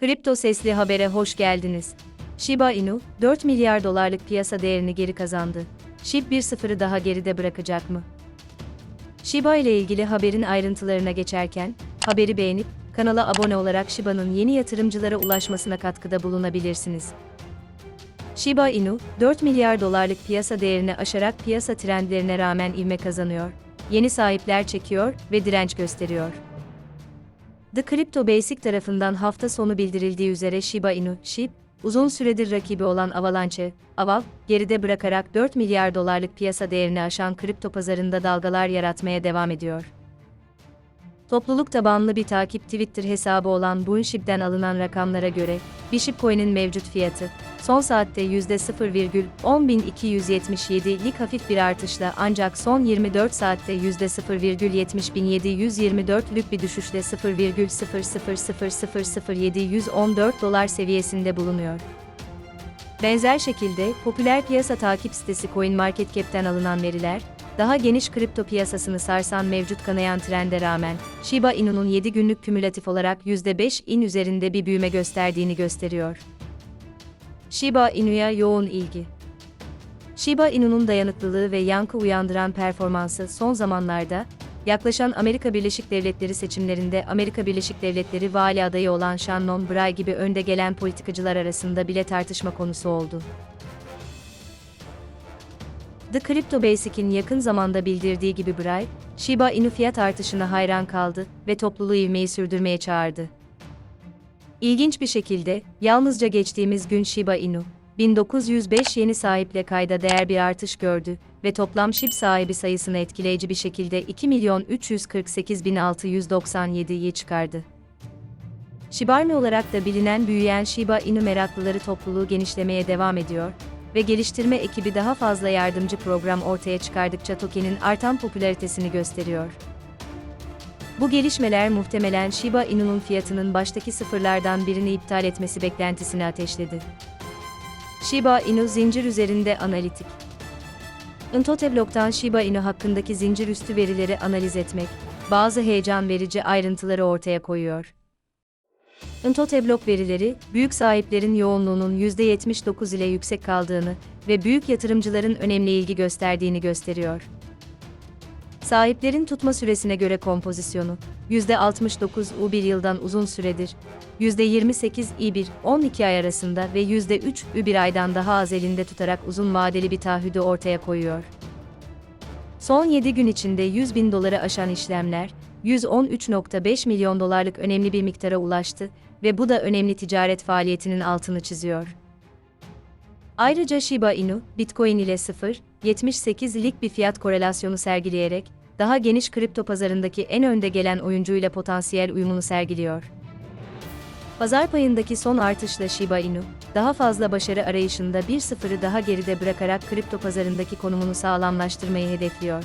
Kripto Sesli Haber'e hoş geldiniz. Shiba Inu, 4 milyar dolarlık piyasa değerini geri kazandı. SHIB 1.0'ı daha geride bırakacak mı? Shiba ile ilgili haberin ayrıntılarına geçerken, haberi beğenip, kanala abone olarak Shiba'nın yeni yatırımcılara ulaşmasına katkıda bulunabilirsiniz. Shiba Inu, 4 milyar dolarlık piyasa değerini aşarak piyasa trendlerine rağmen ivme kazanıyor, yeni sahipler çekiyor ve direnç gösteriyor. The Crypto Basic tarafından hafta sonu bildirildiği üzere Shiba Inu, SHIB, uzun süredir rakibi olan Avalanche, Avav, geride bırakarak 4 milyar dolarlık piyasa değerini aşan kripto pazarında dalgalar yaratmaya devam ediyor. Topluluk tabanlı bir takip Twitter hesabı olan Bunshib'den alınan rakamlara göre, Bishop Coin'in mevcut fiyatı, son saatte %0,10277'lik hafif bir artışla ancak son 24 saatte %0,70724'lük bir düşüşle 0,0000714 dolar seviyesinde bulunuyor. Benzer şekilde, popüler piyasa takip sitesi CoinMarketCap'ten alınan veriler, daha geniş kripto piyasasını sarsan mevcut kanayan trende rağmen, Shiba Inu'nun 7 günlük kümülatif olarak %5 in üzerinde bir büyüme gösterdiğini gösteriyor. Shiba Inu'ya yoğun ilgi. Shiba Inu'nun dayanıklılığı ve yankı uyandıran performansı son zamanlarda, yaklaşan Amerika Birleşik Devletleri seçimlerinde Amerika Birleşik Devletleri vali adayı olan Shannon Bray gibi önde gelen politikacılar arasında bile tartışma konusu oldu. The Crypto Basic'in yakın zamanda bildirdiği gibi Bray, Shiba Inu fiyat artışına hayran kaldı ve topluluğu ivmeyi sürdürmeye çağırdı. İlginç bir şekilde, yalnızca geçtiğimiz gün Shiba Inu, 1905 yeni sahiple kayda değer bir artış gördü ve toplam SHIB sahibi sayısını etkileyici bir şekilde 2.348.697'ye çıkardı. Shibarmi olarak da bilinen büyüyen Shiba Inu meraklıları topluluğu genişlemeye devam ediyor ve geliştirme ekibi daha fazla yardımcı program ortaya çıkardıkça tokenin artan popülaritesini gösteriyor. Bu gelişmeler muhtemelen Shiba Inu'nun fiyatının baştaki sıfırlardan birini iptal etmesi beklentisini ateşledi. Shiba Inu zincir üzerinde analitik. Intoteblock'tan Shiba Inu hakkındaki zincir üstü verileri analiz etmek, bazı heyecan verici ayrıntıları ortaya koyuyor. Intoteblock verileri, büyük sahiplerin yoğunluğunun %79 ile yüksek kaldığını ve büyük yatırımcıların önemli ilgi gösterdiğini gösteriyor. Sahiplerin tutma süresine göre kompozisyonu, %69 U bir yıldan uzun süredir, %28 I1, 12 ay arasında ve %3 Ü bir aydan daha az elinde tutarak uzun vadeli bir taahhüdü ortaya koyuyor. Son 7 gün içinde 100 bin doları aşan işlemler, 113.5 milyon dolarlık önemli bir miktara ulaştı ve bu da önemli ticaret faaliyetinin altını çiziyor. Ayrıca Shiba Inu, Bitcoin ile 0.78'lik bir fiyat korelasyonu sergileyerek, daha geniş kripto pazarındaki en önde gelen oyuncuyla potansiyel uyumunu sergiliyor. Pazar payındaki son artışla Shiba Inu, daha fazla başarı arayışında bir sıfırı daha geride bırakarak kripto pazarındaki konumunu sağlamlaştırmayı hedefliyor.